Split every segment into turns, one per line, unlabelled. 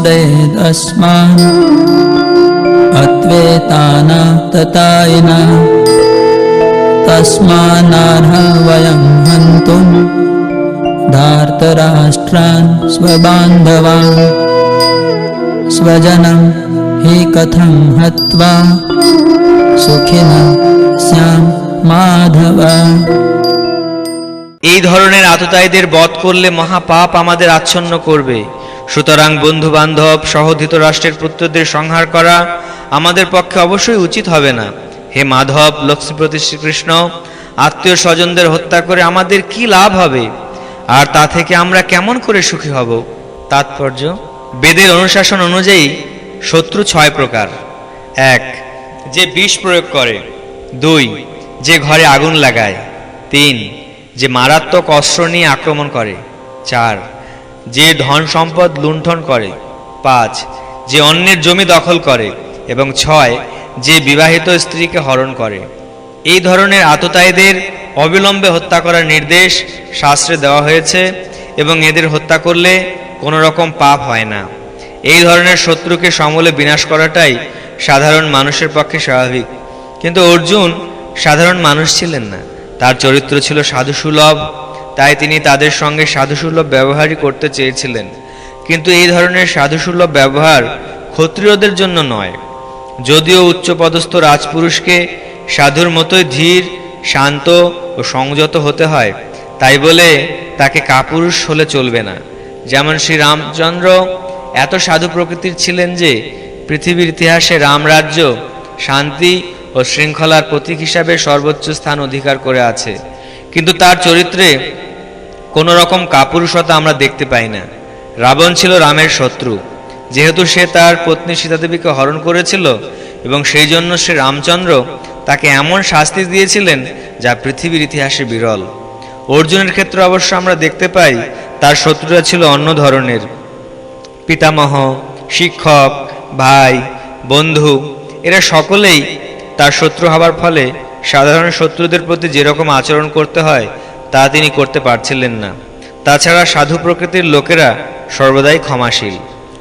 श्रेदस्मान् अत्वेतानाततायिन तस्मान्नार्ह वयं हन्तुं धार्तराष्ट्रान् स्वबान्धवान् स्वजनं हि कथं हत्वा सुखिनः स्यां माधव
এই ধরনের আততায়ীদের বধ করলে মহাপাপ আমাদের আচ্ছন্ন করবে সুতরাং বন্ধু বান্ধব সহধিত রাষ্ট্রের পুত্রদের সংহার করা আমাদের পক্ষে অবশ্যই উচিত হবে না। হে মাধব, লক্ষ্মীপতি শ্রীকৃষ্ণ, আত্মীয় স্বজনদের হত্যা করে আমাদের কি লাভ হবে? আর তা থেকে আমরা কেমন করে সুখী হব? তাৎপর্য, বেদের অনুশাসন অনুযায়ী শত্রু ছয় প্রকার। এক, যে বিষ প্রয়োগ করে। দুই, যে ঘরে আগুন লাগায়। তিন, যে মারাত্মক অস্ত্র নিয়ে আক্রমণ করে। চার যে ধন সম্পদ লুণ্ঠন করে, পাঁচ, যে অন্যের জমি দখল করে, এবং ছয়, যে বিবাহিত স্ত্রীকে হরণ করে। এই ধরনের আততায়ীদের অবিলম্বে হত্যা করার নির্দেশ শাস্ত্রে দেওয়া হয়েছে এবং এদের হত্যা করলে কোনো রকম পাপ হয় না। এই ধরনের শত্রুকে সমলে বিনাশ করাটাই সাধারণ মানুষের পক্ষে স্বাভাবিক। কিন্তু অর্জুন সাধারণ মানুষ ছিলেন না। তার চরিত্র ছিল সাধুসুলভ তাই তিনি তাদের সঙ্গে সাধুসুলভ ব্যবহারই করতে চেয়েছিলেন। কিন্তু এই ধরনের সাধুসুলভ ব্যবহার ক্ষত্রিয়দের জন্য নয়। যদিও উচ্চপদস্থ রাজপুরুষকে সাধুর মতোই ধীর, শান্ত ও সংযত হতে হয়, তাই বলে তাকে কাপুরুষ হলে চলবে না। যেমন শ্রী রামচন্দ্র এত সাধু প্রকৃতির ছিলেন যে পৃথিবীর ইতিহাসে রামরাজ্য শান্তি ও শৃঙ্খলার প্রতীক হিসাবে সর্বোচ্চ স্থান অধিকার করে আছে। কিন্তু তার চরিত্রে কোনো রকম কাপুরুষতা আমরা দেখতে পাই না। রাবণ ছিল রামের শত্রু। যেহেতু সে তার পত্নী সীতাদেবীকে হরণ করেছিল এবং সেই জন্য সে রামচন্দ্র তাকে এমন শাস্তি দিয়েছিলেন যা পৃথিবীর ইতিহাসে বিরল। অর্জুনের ক্ষেত্রে অবশ্য আমরা দেখতে পাই তার শত্রুরা ছিল অন্য ধরনের। পিতামহ, শিক্ষক, ভাই, বন্ধু, এরা সকলেই তার শত্রু হবার ফলে সাধারণ শত্রুদের প্রতি যেরকম আচরণ করতে হয়, তা তিনি করতে পারছিলেন না। তাছাড়া সাধু প্রকৃতির লোকেরা সর্বদাই ক্ষমাশীল।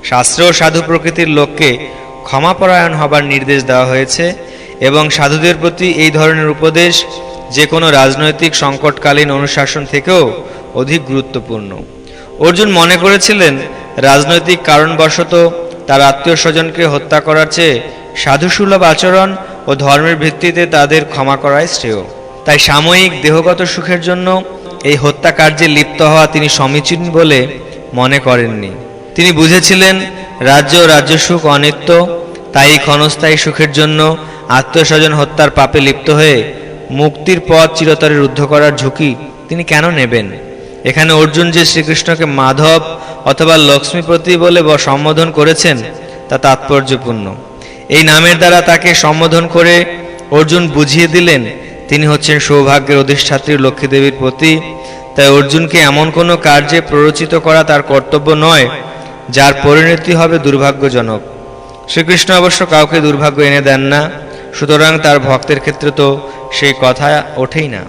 শাস্ত্রেও সাধু প্রকৃতির লোককে ক্ষমাপরায়ণ হবার নির্দেশ দেওয়া হয়েছে এবং সাধুদের প্রতি এই ধরনের উপদেশ যে কোনো রাজনৈতিক সংকটকালীন অনুশাসন থেকেও অধিক গুরুত্বপূর্ণ। অর্জুন মনে করেছিলেন, রাজনৈতিক কারণবশত তার আত্মীয় স্বজনকে হত্যা করার চেয়ে সাধুসুলভ আচরণ ও ধর্মের ভিত্তিতে তাদের ক্ষমা করাই শ্রেয়। তাই সাময়িক দেহগত সুখের জন্য এই হত্যাকার্যে লিপ্ত হওয়া তিনি সমীচীন বলে মনে করেননি। তিনি বুঝেছিলেন, রাজ্য ও রাজ্য সুখ অনিত্য, তাই ক্ষণস্থায়ী সুখের জন্য আত্মীয় স্বজন হত্যার পাপে লিপ্ত হয়ে মুক্তির পথ চিরতরে রুদ্ধ করার ঝুঁকি তিনি কেন নেবেন? এখানে অর্জুন যে শ্রীকৃষ্ণকে মাধব অথবা লক্ষ্মীপতি বলে সম্বোধন করেছেন, তা তাৎপর্যপূর্ণ। এই নামের দ্বারা তাকে সম্বোধন করে অর্জুন বুঝিয়ে দিলেন, তিনি হচ্ছেন সৌভাগ্যের অধিষ্ঠাত্রী লক্ষ্মী দেবীর প্রতি। তাই অর্জুনকে এমন কোনো কার্যে প্ররোচিত করা তার কর্তব্য নয়, যার পরিণতি হবে দুর্ভাগ্যজনক। শ্রীকৃষ্ণ অবশ্য কাউকে দুর্ভাগ্য এনে দেন না, সুতরাং তার ভক্তের ক্ষেত্রে তো সেই কথা ওঠেই না।